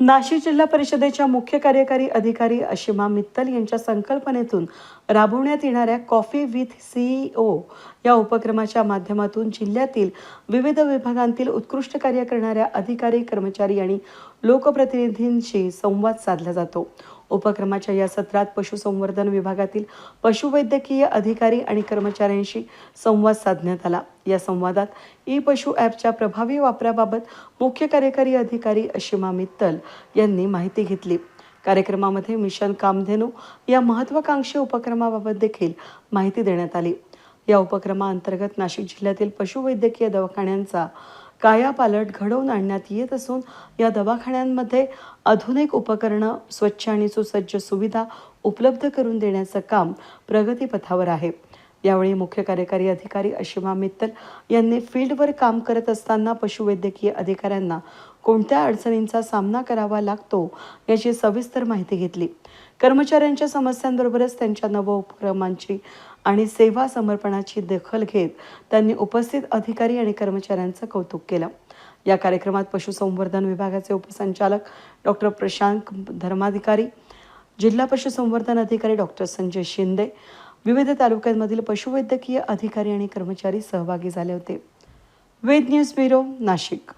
नाशिक जिल्हा परिषदेच्या मुख्य कार्यकारी अधिकारी अशिमा मित्तल यांच्या संकल्पनेतून राबवण्यात येणाऱ्या कॉफी विथ सीईओ या उपक्रमाच्या माध्यमातून जिल्ह्यातील विविध विभागांतील उत्कृष्ट कार्य करणाऱ्या अधिकारी कर्मचारी आणि लोकप्रतिनिधींशी संवाद साधला जातो. उपक्रमाच्या या सत्रात पशुसंवर्धन विभागातील पशुवैद्यकीय अधिकारी आणि कर्मचाऱ्यांशी संवाद साधण्यात आला. या संवादात ई पशु ॲपच्या प्रभावी वापराबाबत मुख्य कार्यकारी अधिकारी अशिमा मित्तल यांनी माहिती घेतली. कार्यक्रमामध्ये मिशन कामधेनू या महत्वाकांक्षी उपक्रमाबाबत देखील माहिती देण्यात आली. या उपक्रमाअंतर्गत नाशिक जिल्ह्यातील पशुवैद्यकीय दवाखान्यांचा कायापालट घडवून आणण्यात येत असून या दवाखान्यांमध्ये आधुनिक उपकरणं स्वच्छ आणि सुसज्ज सुविधा उपलब्ध करून देण्याचं काम प्रगतीपथावर आहे. यावेळी मुख्य कार्यकारी अधिकारी अशिमा मित्तल यांनी फील्डवर काम करत असताना पशुवैद्यकीय अधिकाऱ्यांना कोणत्या अडचणींचा सामना करावा लागतो याची सविस्तर माहिती घेतली. कर्मचाऱ्यांच्या समस्यांबरोबरच त्यांच्या नव उपक्रमांची आणि सेवा समर्पणाची दखल घेत त्यांनी उपस्थित अधिकारी आणि कर्मचाऱ्यांचं कौतुक केलं. या कार्यक्रमात पशुसंवर्धन विभागाचे उपसंचालक डॉक्टर प्रशांत धर्माधिकारी जिल्हा पशुसंवर्धन अधिकारी डॉक्टर संजय शिंदे विविध तालुक्यांमधील पशुवैद्यकीय अधिकारी आणि कर्मचारी सहभागी झाले होते. Ved news bureau Nashik.